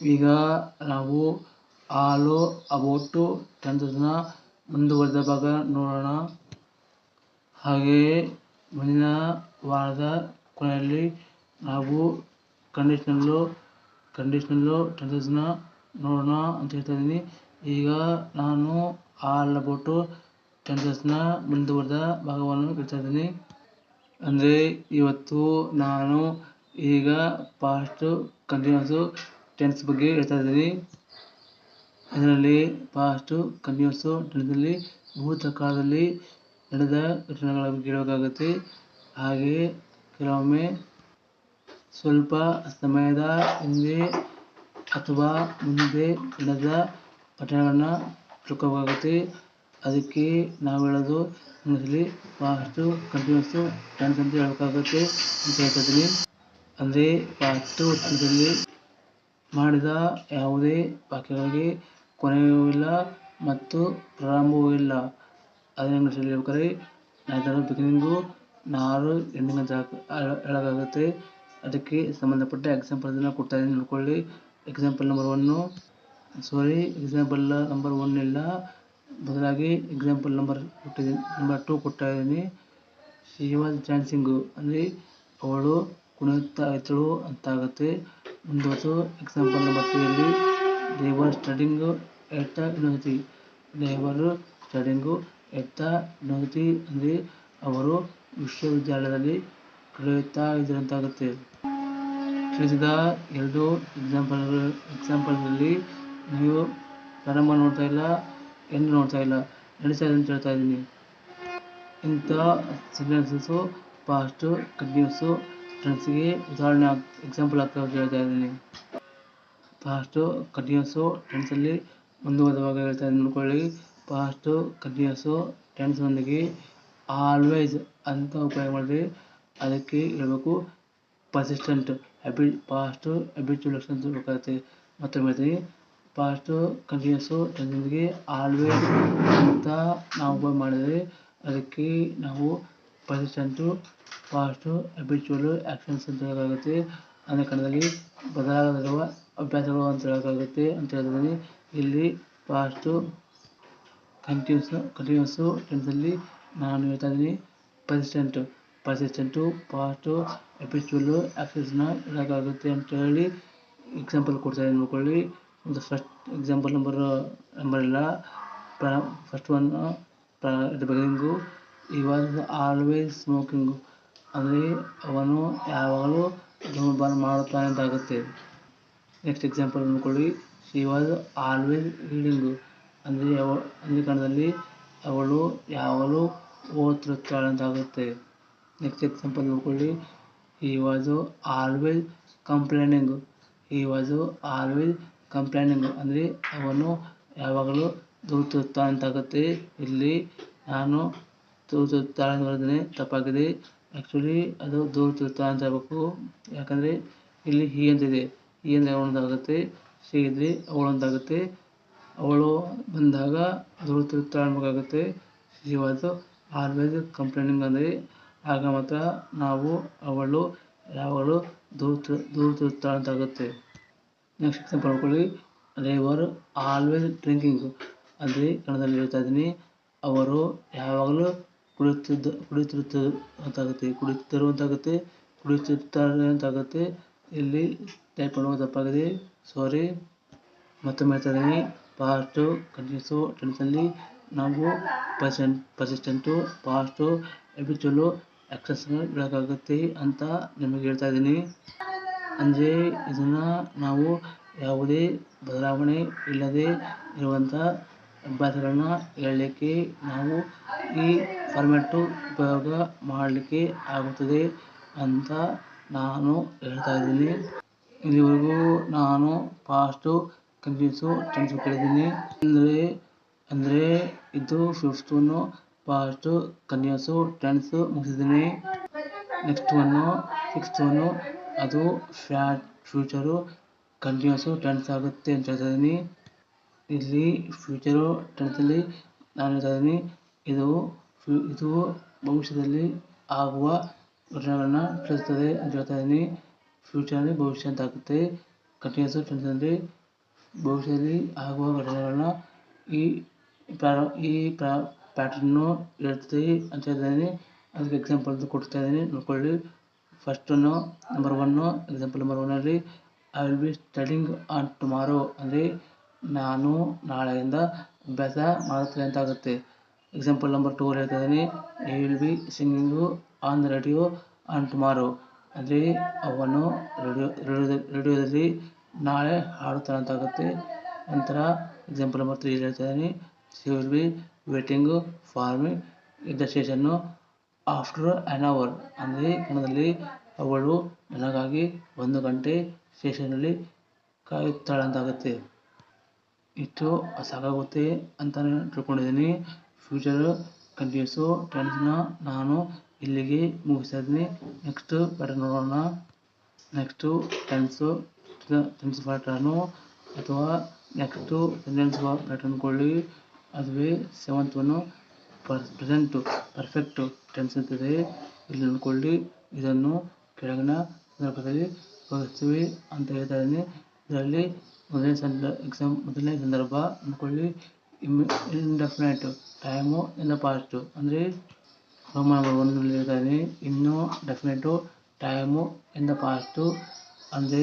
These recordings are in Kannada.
ಈಗ ನಾವು ಹಾಲು ಅಬೌಟು ತಂತ್ರಜ್ಞಾನ ಮುಂದುವರೆದ ಭಾಗ ನೋಡೋಣ. ಹಾಗೆಯೇ ಮುಂದಿನ ವಾರದ ಕೊನೆಯಲ್ಲಿ ನಾವು ಕಂಡೀಷ್ನಲ್ಲು ಕಂಡೀಷ್ನಲ್ಲು ತಂತ್ರಜ್ಞಾನ ನೋಡೋಣ ಅಂತ ಹೇಳ್ತಾ ಇದ್ದೀನಿ. ಈಗ ನಾನು ಆಲ್ ಅಬೌಟು ಟೆನ್ಸಸ್ನ ಮುಂದುವರೆದ ಭಾಗವನ್ನು ಹೇಳ್ತಾ ಇದ್ದೀನಿ. ಅಂದರೆ ಇವತ್ತು ನಾನು ಈಗ ಪಾಸ್ಟು ಕಂಟಿನ್ಯೂಸು ಟೆನ್ಸ್ ಬಗ್ಗೆ ಹೇಳ್ತಾ ಇದ್ದೀವಿ ಇದರಲ್ಲಿ ಪಾಸ್ಟ್ ಕಂಟಿನ್ಯೂಸು ಟೆನ್ಸಲ್ಲಿ ಭೂತಕಾಲದಲ್ಲಿ ನಡೆದ ಘಟನೆಗಳ ಬಗ್ಗೆ ಹೇಳಬೇಕಾಗುತ್ತೆ ಹಾಗೆಯೇ ಕೆಲವೊಮ್ಮೆ ಸ್ವಲ್ಪ ಸಮಯದ ಹಿಂದೆ ಅಥವಾ ಮುಂದೆ ನಡೆದ ಘಟನೆಗಳನ್ನು ತಿಳ್ಕೋಬೇಕಾಗುತ್ತೆ ಅದಕ್ಕೆ ನಾವು ಹೇಳೋದು ಇಂಗ್ಲೀಷಲ್ಲಿ ಪಾಸ್ಟು ಕಂಟಿನ್ಯೂಸು ಟೆನ್ಸ್ ಅಂತ ಹೇಳಬೇಕಾಗುತ್ತೆ ಅಂತ ಹೇಳ್ತಾ ಇದ್ದೀನಿ ಅಂದರೆ ಪಾಸ್ಟು ಟೆನ್ಸಲ್ಲಿ ಮಾಡಿದ ಯಾವುದೇ ವಾಕ್ಯಗಳಿಗೆ ಕೊನೆಯೂ ಇಲ್ಲ ಮತ್ತು ಪ್ರಾರಂಭವೂ ಇಲ್ಲ. ಅದನ್ನ ಇಂಗ್ಲೀಷಲ್ಲಿ ಹೇಳ್ಬೇಕಾದ್ರೆ ನೈದರ್ ಬಿಗಿನಿಂಗು ನಾರು ಎಂಡಿಂಗ್ ಹೇಳೋಕ್ಕಾಗುತ್ತೆ ಅದಕ್ಕೆ ಸಂಬಂಧಪಟ್ಟ ಎಕ್ಸಾಂಪಲ್ಸನ್ನ ಕೊಡ್ತಾ ಇದ್ದೀನಿ. ನೋಡ್ಕೊಳ್ಳಿ. Example number one sorry example number one ಇಲ್ಲ ಬದಲಾಗಿ ಎಕ್ಸಾಂಪಲ್ ನಂಬರ್ ಕೊಟ್ಟಿದ್ದೀನಿ ನಂಬರ್ ಟು ಕೊಡ್ತಾ ಇದ್ದೀನಿ. ಶಿ ವಾಸ್ ಡ್ಯಾನ್ಸಿಂಗು ಅಂದರೆ ಅವಳು ಕುಣಿಯುತ್ತಾ ಇದ್ದರು ಅಂತ ಆಗುತ್ತೆ ಮುಂದುವರೆಸು example number ತ್ರೀಯಲ್ಲಿ they were studying at the university they were studying at the ಅಂದರೆ ಅವರು ವಿಶ್ವವಿದ್ಯಾಲಯದಲ್ಲಿ ಕಲಿಯುತ್ತಾ ಇದ್ದರು ಅಂತ ಆಗುತ್ತೆ ತಿಳಿಸಿದ ಎರಡು ಎಕ್ಸಾಂಪಲ್ಗಳು ಎಕ್ಸಾಂಪಲ್ಗಳಲ್ಲಿ ನೀವು ಪ್ರಾರಂಭ ನೋಡ್ತಾ ಇಲ್ಲ ಎಂದು ನೋಡ್ತಾ ಇಲ್ಲ. ಇದೆ ಅಂತ ಹೇಳ್ತಾ ಇದ್ದೀನಿ. ಇಂಥ ಸೆಂಟೆನ್ಸಸ್ಸು ಪಾಸ್ಟು ಕಂಟಿನ್ಯೂಸು ಟೆನ್ಸ್ಗೆ ಉದಾಹರಣೆ ಆಗ್ ಎಕ್ಸಾಂಪಲ್ ಆಗ್ತಾ ಹೇಳ್ತಾ ಇದ್ದೀನಿ. ಪಾಸ್ಟು ಕಂಟಿನ್ಯೂಸು ಟೆನ್ಸಲ್ಲಿ ಮುಂದುವರೆದಾಗ ಹೇಳ್ತಾ ಇದ್ದೀನಿ ನೋಡ್ಕೊಳ್ಳಿ ಪಾಸ್ಟು ಕಂಟಿನ್ಯೂಸು ಟೆನ್ಸ್ನೊಂದಿಗೆ ಆಲ್ವೇಸ್ ಅಂತ ಉಪಯೋಗ ಮಾಡಿದ್ರಿ ಅದಕ್ಕೆ ಹೇಳಬೇಕು ಪರ್ಸಿಸ್ಟೆಂಟ್ ಹ್ಯಾಬಿ ಪಾಸ್ಟು ಹ್ಯಾಬಿಚುವಲ್ ಆಕ್ಷನ್ ಅಂತ ಬೇಕಾಗುತ್ತೆ. ಮತ್ತೊಮ್ಮೆ ಹೇಳ್ತೀನಿ ಪಾಸ್ಟು ಕಂಟಿನ್ಯೂಸು ಟೆನ್ಸ್ನೊಂದಿಗೆ ಆಲ್ವೇಸ್ ಅಂತ ನಾವು ಉಪಯೋಗ ಮಾಡಿದರೆ ಅದಕ್ಕೆ ನಾವು ಪರ್ಸಿಸ್ಟೆಂಟು ಪಾಸ್ಟು ಹ್ಯಾಬಿಚುವಲ್ ಆಕ್ಷನ್ಸ್ ಅಂತ ಹೇಳೋಕ್ಕಾಗುತ್ತೆ ಅಂದರೆ ಕನ್ನಡದಲ್ಲಿ ಬದಲಾಗದಿರುವ ಅಭ್ಯಾಸಗಳು ಅಂತ ಹೇಳೋಕ್ಕಾಗುತ್ತೆ ಅಂತ ಹೇಳಿದ್ರೆ ಇಲ್ಲಿ ಪಾಸ್ಟು ಕಂಟಿನ್ಯೂಸು ಕಂಟಿನ್ಯೂಸು ಟೆನ್ಸಲ್ಲಿ ನಾನು ಹೇಳ್ತಾ ಇದ್ದೀನಿ. ಪರ್ಸಿಸ್ಟೆಂಟು ಪರ್ಸಿಸ್ಟೆಂಟು ಪಾಸ್ಟು ಹ್ಯಾಬಿಚುವಲ್ಲು ಆ್ಯಕ್ಷನ್ಸ್ನ ಹೇಳೋಕ್ಕಾಗುತ್ತೆ ಅಂತ ಹೇಳಿ ಎಕ್ಸಾಂಪಲ್ ಕೊಡ್ತಾ ಇದ್ದೀನಿ ನೋಡ್ಕೊಳ್ಳಿ. ಒಂದು ಫಸ್ಟ್ ಎಕ್ಸಾಂಪಲ್ ನಂಬರ್ ನಂಬರ್ ಇಲ್ಲ. ಪ್ರ ಫಸ್ಟ್ ಒನ್ ಪ್ರ the beginning he was always smoking ಅಂದರೆ ಅವನು ಯಾವಾಗಲೂ ಧೂಮಪಾನ ಮಾಡುತ್ತಾನೆ ಅಂತ ಆಗುತ್ತೆ. ನೆಕ್ಸ್ಟ್ ಎಕ್ಸಾಂಪಲ್ ಅಂದ್ಕೊಳ್ಳಿ ಶಿ ವಾಸ್ ಆಲ್ವೇಸ್ ರೀಡಿಂಗು ಅಂದರೆ ಅವ ಅಂದರೆ ಕನ್ನಡದಲ್ಲಿ ಅವಳು ಯಾವಾಗಲೂ ಓದ್ತಿರುತ್ತಾಳೆ ಅಂತಾಗುತ್ತೆ ನೆಕ್ಸ್ಟ್ ಎಕ್ಸಾಂಪಲ್ ನೋಡ್ಕೊಳ್ಳಿ ಈ ವಾಸು ಆಲ್ವೇಸ್ ಕಂಪ್ಲೇನಿಂಗು ಈ ವಾಸು ಆಲ್ವೇಸ್ ಕಂಪ್ಲೇನಿಂಗು ಅಂದರೆ ಅವನು ಯಾವಾಗಲೂ ದೂರುತ್ತಿರುತ್ತಾನೆ ಅಂತ ಆಗುತ್ತೆ. ಇಲ್ಲಿ ನಾನು ದೂರುತ್ತಿರುತ್ತಾಳೆ ಅಂತ ತಪ್ಪಾಗಿದೆ. ಆ್ಯಕ್ಚುಲಿ ಅದು ದೂರುತ್ತಿರುತ್ತಾನೆ ಅಂತ ಹೇಳ್ಬೇಕು. ಯಾಕಂದರೆ, ಇಲ್ಲಿ ಹಿ ಅಂತಿದೆ ಹಿ ಅಂದರೆ ಅವನು ಅಂತ ಆಗುತ್ತೆ ಸಿ ಇದ್ದರೆ ಅವಳು ಬಂದಾಗ ದೂರುತ್ತಿರುತ್ತಾಳೆ ಅನ್ಬೇಕಾಗುತ್ತೆ. ಶಿ ವಾಸ್ ಆಲ್ವೇಸ್ ಕಂಪ್ಲೇನಿಂಗ್ ಅಂದರೆ, ಆಗ ಮಾತ್ರ ನಾವು, ಅವಳು ಯಾವಾಗಲೂ ದೂರುತ್ತಿ ಅಂತ ಆಗುತ್ತೆ ನೆಕ್ಸ್ಟ್ ಎಕ್ಸಾಂಪಲ್ ನೋಡ್ಕೊಳ್ಳಿ ದೇ ವರ್ ಆಲ್ವೇಸ್ ಡ್ರಿಂಕಿಂಗ್ ಅಂದರೆ ಕಣದಲ್ಲಿ ಹೇಳ್ತಾ ಇದ್ದೀನಿ. ಅವರು ಯಾವಾಗಲೂ ಕುಡಿಯುತ್ತಿದ್ದ ಕುಡಿಯುತ್ತಿರುತ್ತ ಅಂತಾಗುತ್ತೆ. ಕುಡಿಯುತ್ತಿದ್ದರು ಅಂತಾಗುತ್ತೆ ಕುಡಿಯುತ್ತಿರ್ತಾರೆ ಅಂತಾಗುತ್ತೆ. ಇಲ್ಲಿ ಟೈಪ್ ಮಾಡುವುದು ತಪ್ಪಾಗಿದೆ. ಸಾರಿ ಮತ್ತೊಮ್ಮೆ ಹೇಳ್ತಾ ಪಾಸ್ಟು ಕಂಟಿನ್ಯೂಸು ಟೆನ್ಸಲ್ಲಿ ನಾವು ಪರ್ಸೆಂಟ್ ಪರ್ಸಿಸ್ಟೆಂಟು ಪಾಸ್ಟು ಎಬಿಚುಲು ಎಕ್ಸಸ್ ಹೇಳೋಕ್ಕಾಗುತ್ತೆ ಅಂತ ನಿಮಗೆ ಹೇಳ್ತಾ ಇದ್ದೀನಿ. ಅಂದರೆ ಇದನ್ನು ನಾವು ಯಾವುದೇ ಬದಲಾವಣೆ ಇಲ್ಲದೆ ಇರುವಂಥ ಅಭ್ಯಾಸಗಳನ್ನ ಹೇಳಲಿಕ್ಕೆ ನಾವು ಈ ಫಾರ್ಮ್ಯಾಟು ಉಪಯೋಗ ಮಾಡಲಿಕ್ಕೆ ಆಗುತ್ತದೆ ಅಂತ ನಾನು ಹೇಳ್ತಾ ಇದ್ದೀನಿ. ಇಲ್ಲಿವರೆಗೂ ನಾನು ಪಾಸ್ಟು ಕಂಟಿನ್ಯೂಸು ಟೆನ್ಸ್ ಕೇಳಿದ್ದೀನಿ. ಅಂದರೆ ಅಂದರೆ ಇದು fifth one fast past continuous tense ಮುಗಿಸಿದ್ದೀನಿ. Next one sixth one ಅದು ಫ್ಯಾಟ್ ಫ್ಯೂಚರು ಕಂಟಿನ್ಯೂಸು ಟೆನ್ಸ್ ಆಗುತ್ತೆ ಅಂತ ಹೇಳ್ತಾ ಇದ್ದೀನಿ. ಇಲ್ಲಿ ಫ್ಯೂಚರು ಟೆನ್ಸಲ್ಲಿ ನಾನು ಇದ್ದೀನಿ ಇದು ಫ್ಯೂ ಇದು ಭವಿಷ್ಯದಲ್ಲಿ ಆಗುವ ಘಟನೆಗಳನ್ನ ತಿಳಿಸ್ತದೆ ಅಂತ ಹೇಳ್ತಾ ಇದ್ದೀನಿ ಫ್ಯೂಚರಲ್ಲಿ ಭವಿಷ್ಯ ಅಂತ ಆಗುತ್ತೆ. ಕಂಟಿನ್ಯೂಸ್ ಟೆನ್ಸಲ್ಲಿ ಭವಿಷ್ಯದಲ್ಲಿ ಆಗುವ ಘಟನೆಗಳನ್ನ ಈ ಪ್ರಾರ, ಈ ಪ್ರಾ ಪ್ಯಾಟರ್ನು ಇರ್ತದೆ ಅಂತ ಹೇಳಿದ್ದೀನಿ ಅದಕ್ಕೆ ಎಕ್ಸಾಂಪಲ್ ಕೊಡ್ತಾ ಇದ್ದೀನಿ ನೋಡ್ಕೊಳ್ಳಿ. First one number one example number ಒನ್ನಲ್ಲಿ I will be studying on tomorrow ಅಂದರೆ ನಾನು ನಾಳೆಯಿಂದ ಅಭ್ಯಾಸ ಮಾಡುತ್ತೇನೆ ಅಂತ ಆಗುತ್ತೆ ಎಕ್ಸಾಂಪಲ್ ನಂಬರ್ ಟೂ ಹೇಳ್ತಾ ಇದ್ದೀನಿ. I will be singing on the radio on tomorrow ಅಂದರೆ ಅವನು ರೇಡಿಯೋ ರೇಡಿಯೋದ ರೇಡಿಯೋದಲ್ಲಿ ನಾಳೆ ಹಾಡುತ್ತಾನೆ ಅಂತಾಗುತ್ತೆ. ನಂತರ ಎಕ್ಸಾಂಪಲ್ ನಂಬರ್ ತ್ರೀ ಹೇಳ್ತಾ ಇದ್ದೀನಿ. She will be waiting for me in the station after an hour ಅಂದರೆ ಕನ್ನಡದಲ್ಲಿ ಅವಳು ನನಗಾಗಿ ಒಂದು ಗಂಟೆ ಸ್ಟೇಷನಲ್ಲಿ ಕಾಯುತ್ತಾಳೆ ಅಂತಾಗುತ್ತೆ. ಇಷ್ಟು ಸಾಕಾಗುತ್ತೆ ಅಂತಲೇ ತಿಳ್ಕೊಂಡಿದ್ದೀನಿ. ಫ್ಯೂಚರ್ ಕಂಟಿನ್ಯೂಸು ಟೆನ್ಸ್ನ ನಾನು ಇಲ್ಲಿಗೆ ಮುಗಿಸ್ತಾ ಇದ್ದೀನಿ ನೆಕ್ಸ್ಟ್ ಪ್ಯಾಟರ್ನ್ ನೋಡೋಣ ನೆಕ್ಸ್ಟು ಟೆನ್ಸು ಟೆನ್ಸ್ ಪ್ಯಾಟರ್ನು ಅಥವಾ ನೆಕ್ಸ್ಟು ಸೆಂಟೆನ್ಸ್ ಪ್ಯಾಟರ್ನ್ಕೊಳ್ಳಿ ಅದುವೇ ಸೆವೆಂತ್ ಒನ್ನು ಪರ್ ಪ್ರೆಸೆಂಟು ಪರ್ಫೆಕ್ಟು ಟೆನ್ಸ್ ಅಂತಿದೆ ಇಲ್ಲಿ ನೋಡ್ಕೊಳ್ಳಿ. ಇದನ್ನು ಕೆಳಗಿನ ಸಂದರ್ಭದಲ್ಲಿ ಬಳಸ್ತೀವಿ ಅಂತ ಹೇಳ್ತಾ ಇದ್ದೀನಿ. ಇದರಲ್ಲಿ ಮೊದಲನೇ ಸಂದ ಎಕ್ಸಾಮ್ ಮೊದಲನೇ ಸಂದರ್ಭ ಅಂದ್ಕೊಳ್ಳಿ. Indefinite time in the past ಅಂದರೆ ರೋಮ ನಂಬರ್ ಇದ್ದೀನಿ ಇನ್ನೂ definite time in the past ಅಂದರೆ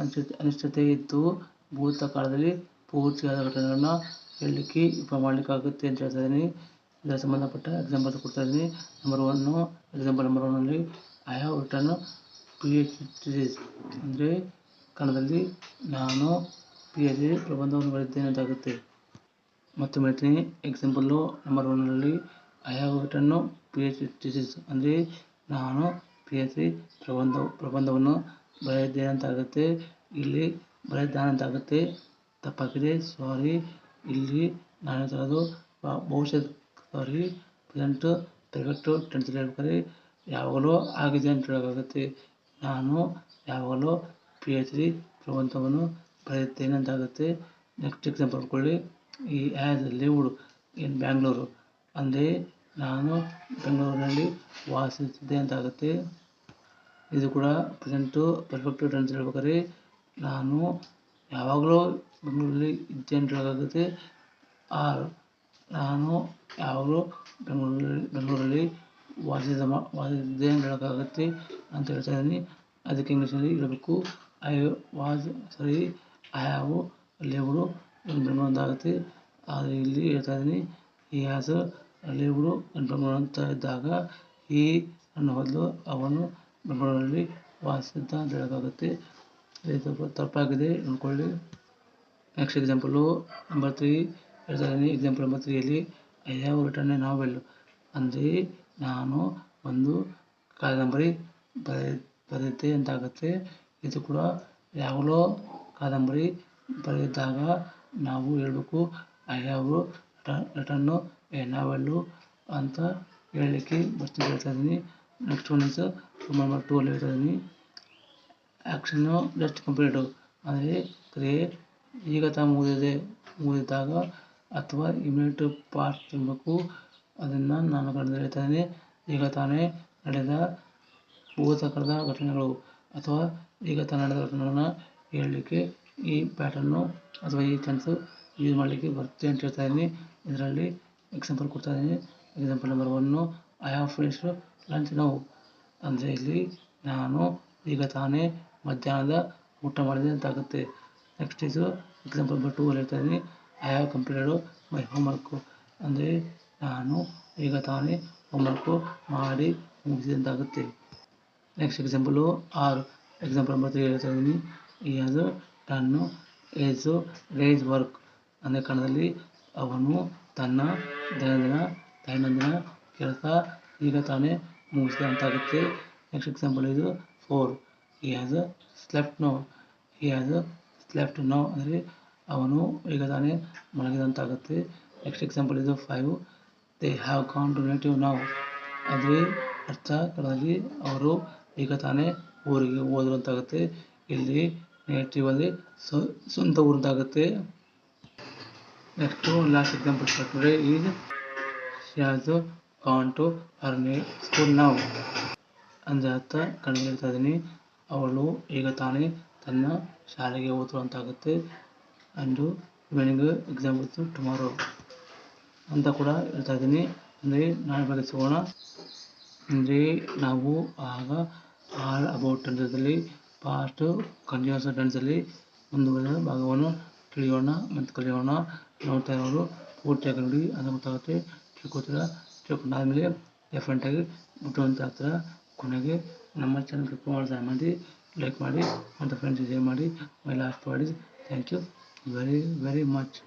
ಅನಿಶ್ಚಿತ ಅನಿಶ್ಚಿತೆ ಇತ್ತು ಭೂತಕಾಲದಲ್ಲಿ ಪೂರ್ತಿಯಾದ ಘಟನೆಗಳನ್ನ ಹೇಳಲಿಕ್ಕೆ ಇಂಪ್ರೂವ್ ಮಾಡಲಿಕ್ಕಾಗುತ್ತೆ ಅಂತ ಹೇಳ್ತಾ ಇದ್ದೀನಿ. ಇದರ ಸಂಬಂಧಪಟ್ಟ ಎಕ್ಸಾಂಪಲ್ಸ್ ಕೊಡ್ತಾ ಇದ್ದೀನಿ. ನಂಬರ್ ಒನ್ನು ಎಕ್ಸಾಂಪಲ್ ನಂಬರ್ ಒನ್ನಲ್ಲಿ I have written P H ಅಂದರೆ ಕನ್ನಡದಲ್ಲಿ ನಾನು ಪಿ ಎಚ್ ಡಿ ಪ್ರಬಂಧವನ್ನು ಬರೆದಿದ್ದೇನೆ ಅಂತಾಗುತ್ತೆ. ಮತ್ತು ಹೇಳ್ತೀನಿ ಎಕ್ಸಾಂಪಲ್ಲು ನಂಬರ್ ಒನ್ನಲ್ಲಿ I have written P H D thesis ಅಂದರೆ ನಾನು ಪಿ ಎಚ್ ಡಿ ಪ್ರಬಂಧ, ಪ್ರಬಂಧವನ್ನು ಬರೆದಿದ್ದೇನೆ ಅಂತಾಗುತ್ತೆ. ಇಲ್ಲಿ ಬರೆದಿದ್ದಾನೆ ಅಂತಾಗುತ್ತೆ. ತಪ್ಪಾಗಿದೆ ಸಾರಿ ಇಲ್ಲಿ ನಾನು ತರೋದು ಭವಿಷ್ಯದ ಸಾರಿ ಪ್ರೆಸೆಂಟು ಪರ್ಫೆಕ್ಟು ಟೆನ್ಸಲ್ಲಿ ಹೇಳ್ಬೇಕಾದ್ರೆ ಯಾವಾಗಲೂ ಆಗಿದೆ ಅಂತ ಹೇಳೋಕ್ಕಾಗುತ್ತೆ. ನಾನು ಯಾವಾಗಲೂ ಪಿ ಎಚ್ ಡಿ ಪ್ರಬಂಧವನ್ನು ಬರೆಯುತ್ತೇನೆ ಅಂತಾಗುತ್ತೆ. ನೆಕ್ಸ್ಟ್ ಎಕ್ಸಾಂಪಲ್ ಬರ್ಕೊಳ್ಳಿ ಈ ಆ್ಯಸ್ ಲಿವ್ಡ್ ಇನ್ ಬ್ಯಾಂಗ್ಳೂರು? ಅಂದರೆ ನಾನು ಬೆಂಗಳೂರಿನಲ್ಲಿ ವಾಸಿಸುತ್ತಿದ್ದೆ ಅಂತಾಗುತ್ತೆ. ಇದು ಕೂಡ ಪ್ರೆಸೆಂಟು ಪರ್ಫೆಕ್ಟ್ ಟೆನ್ಸ್ ಹೇಳ್ಬೇಕಾದ್ರೆ, ನಾನು ಯಾವಾಗಲೂ ಬೆಂಗಳೂರಲ್ಲಿ ಇದ್ದೆ ಅಂತ ಹೇಳೋಕ್ಕಾಗುತ್ತೆ. ಆರ್, ನಾನು ಯಾವಾಗಲೂ ಬೆಂಗಳೂರಲ್ಲಿ ಬೆಂಗಳೂರಲ್ಲಿ ವಾಸಿಸ ವಾಸಿಸಿದ್ದೆ ಅಂತ ಹೇಳೋಕ್ಕಾಗುತ್ತೆ ಅಂತ ಹೇಳ್ತಾ ಇದ್ದೀನಿ. ಅದಕ್ಕೆ ಇಂಗ್ಲೀಷಲ್ಲಿ ಹೇಳಬೇಕು. I was sorry I have lived in Bengaluru ಅಂತ ಆಗುತ್ತೆ ಆದರೆ ಇಲ್ಲಿ ಹೇಳ್ತಾ ಇದ್ದೀನಿ ಈ ಹ್ಯಾಸ್ ಲಿವ್ಡ್ ಇನ್ ಬೆಂಗಳೂರು ಅಂತ ಇದ್ದಾಗ ಈ ಅನ್ನೋ ಬದಲು ಅವನು ಬೆಂಗಳೂರಲ್ಲಿ ವಾಸಿಸಿದ್ದ ಅಂತ ಹೇಳೋಕ್ಕಾಗುತ್ತೆ ಇದು ತಪ್ಪಾಗಿದೆ ಅಂದ್ಕೊಳ್ಳಿ ನೆಕ್ಸ್ಟ್ ಎಕ್ಸಾಂಪಲು ನಂಬರ್ ತ್ರೀ ಹೇಳ್ತಾ ಇದ್ದೀನಿ example number ತ್ರೀಯಲ್ಲಿ I have written a novel ಅಂದರೆ ನಾನು ಒಂದು ಕಾದಂಬರಿ ಬರೆ ಬರೆದಿದ್ದೆ ಅಂತಾಗುತ್ತೆ ಇದು ಕೂಡ ಯಾವಾಗಲೋ ಕಾದಂಬರಿ ಬರೆದಿದ್ದಾಗ ನಾವು ಹೇಳಬೇಕು I have written a novel ಅಂತ ಹೇಳಲಿಕ್ಕೆ ಬರ್ತೀನಿ ಹೇಳ್ತಾ next one is number two ಅಲ್ಲಿ ಹೇಳ್ತಾ ಆ್ಯಕ್ಷನ್ನು ಜಸ್ಟ್ ಕಂಪ್ಲೀಟು. ಅಂದರೆ ಕ್ರಿಯೆ ಈಗ ತಾ ಮುಗಿದಿದೆ, ಮುಗಿದಿದ್ದಾಗ ಅಥವಾ ಇಮಿಡಿಯೇಟ್ ಪಾಸ್ಟ್ ಇರಬೇಕು ಅದನ್ನು ನಾನು ಕನ್ನಡದಲ್ಲಿ ಹೇಳ್ತಾ ಈಗ ತಾನೇ ನಡೆದ ಭೂತಕಾಲದ ಘಟನೆಗಳು. ಅಥವಾ ಈಗ ತಾನೇ ನಡೆದ ಘಟನೆಗಳನ್ನ ಹೇಳಲಿಕ್ಕೆ ಈ ಪ್ಯಾಟರ್ನು ಅಥವಾ ಈ ಟೆನ್ಸು ಯೂಸ್ ಮಾಡಲಿಕ್ಕೆ ಬರುತ್ತೆ ಅಂತ ಹೇಳ್ತಾ ಇದ್ದೀನಿ. ಇದರಲ್ಲಿ ಎಕ್ಸಾಂಪಲ್ ಕೊಡ್ತಾ ಇದ್ದೀನಿ. Example number one I have finished lunch now ಅಂದರೆ ಇಲ್ಲಿ ನಾನು ಈಗ ತಾನೇ ಮಧ್ಯಾಹ್ನದ ಊಟ ಮಾಡಿದೆ ಅಂತಾಗುತ್ತೆ. ನೆಕ್ಸ್ಟ್ ಇದು ಎಕ್ಸಾಂಪಲ್ ನಂಬರ್ ಟೂ ಅಲ್ಲಿ ಹೇಳ್ತಾ ಇದ್ದೀನಿ. I have completed my homework ಅಂದರೆ ನಾನು ಈಗ ತಾನೇ ಹೋಮ್ವರ್ಕು ಮಾಡಿ ಮುಗಿಸಿದೆ ನೆಕ್ಸ್ಟ್ ಎಕ್ಸಾಂಪಲು ಆರು ಎಕ್ಸಾಂಪಲ್ ನಂಬರ್ ತ್ರೀ ಹೇಳ್ತಾ ಇದ್ದೀನಿ. ಈ ಅದು ಟನ್ನು ಏಸು ರೇಸ್ ವರ್ಕ್ ಅಂದರೆ ಕನ್ನಡದಲ್ಲಿ ಅವನು ತನ್ನ ದೈನಂದಿನ ದೈನಂದಿನ ಕೆಲಸ ಈಗ ತಾನೇ ಮುಗಿಸಿದ ಅಂತಾಗುತ್ತೆ. ನೆಕ್ಸ್ಟ್ ಎಕ್ಸಾಂಪಲ್ ಇದು four he has slept now he has slept now ಅಂದರೆ ಅವನು ಈಗ ತಾನೇ ಮಲಗಿದಂತಾಗುತ್ತೆ ನೆಕ್ಸ್ಟ್ ಎಕ್ಸಾಂಪಲ್ ಇದು five they have gone to native ನಾವು ಅದೇ ಅರ್ಥ ಕನ್ನಡದಲ್ಲಿ ಅವರು ಈಗ ತಾನೇ ಊರಿಗೆ ಹೋದ್ರು ಅಂತಾಗುತ್ತೆ ಇಲ್ಲಿ ನೇಟಿವ್ ಅಲ್ಲಿ ಸ್ವಂತ ಊರು ಅಂತಾಗುತ್ತೆ next last example today is she has gone to her school ನಾವು ಅಂದರೆ ಅರ್ಥ ಹೇಳ್ತಾ ಇದ್ದೀನಿ. ಅವಳು ಈಗ ತಾನೇ ತನ್ನ ಶಾಲೆಗೆ ಓದುವಂತಾಗುತ್ತೆ ಅಂಡು ಬೆಳಿಗ್ಗೆ ಎಕ್ಸಾಮ್ ಟುಮಾರೋ ಅಂತ ಕೂಡ ಹೇಳ್ತಾ ಇದ್ದೀನಿ. ಅಂದರೆ ನಾಳೆ ಬಗ್ಗೆ ಸಿಗೋಣ. ಅಂದರೆ ನಾವು ಆಗ ಆಲ್ ಅಬೌಟ್ ಟೆನ್ಸಲ್ಲಿ ಪಾಸ್ಟು ಕಂಟಿನ್ಯೂಸ್ ಟೆನ್ಸಲ್ಲಿ ಮುಂದುವರೆದ ಭಾಗವನ್ನು ತಿಳಿಯೋಣ ಮತ್ತು ಕಲಿಯೋಣ. ನೋಡ್ತಾ ಇರೋರು ಪೂರ್ತಿಯಾಗಿ ನೋಡಿ, ಅದು ಗೊತ್ತಾಗುತ್ತೆ. ತಿಳ್ಕೊತೀರ? ತಿಳ್ಕೊಂಡಾದಮೇಲೆ ಡೆಫ್ರೆಂಟಾಗಿ ಮುಟ್ಟುವಂಥ ಹತ್ರ ಕೊನೆಗೆ ನಮ್ಮ ಚಾನಲ್ ಮಾಡ್ತಾ ಮಾಡಿ ಲೈಕ್ ಮಾಡಿ, ಮತ್ತು ಫ್ರೆಂಡ್ಸ್ ಶೇರ್ ಮಾಡಿ my last word thank you very very much